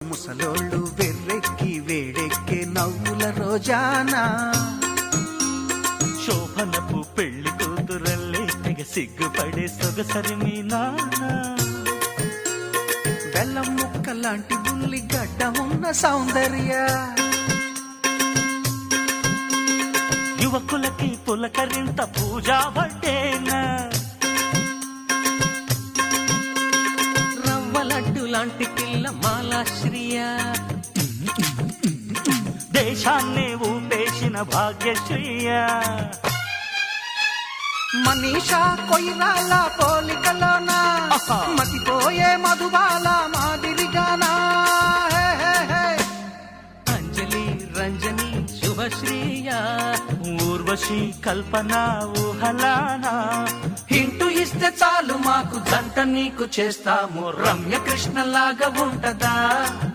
ముసలోళ్ళు వెర్రెక్కి వేడెక్కే నవ్వుల రోజానా? శోభనపు పెళ్ళి కూతురల్లే తెగ సిగ్గుపడే సొగసరి మీ నాన్న బెల్లం ముక్క లాంటి బుల్లి గడ్డ ఉన్న సౌందర్య. యువకులకి పులకరింత పూజా వడ్డేనా లడ్డు లాంటి పిల్ల మాలాశ్రియ దేశాన్నే ఊపేసిన భాగ్యశ్రీయ మనీషా కొయిరాల పోలికలోనా. మతిపోయే మధుబాల మాదిరిగానా. అంజలి రంజని శుభశ్రీయ ఊర్వశి కల్పన ఊహలానా హింటూ ఇస్తే చాలు మాకు దంట నీకు చేస్తాము. రమ్య కృష్ణ లాగా ఉంటదా?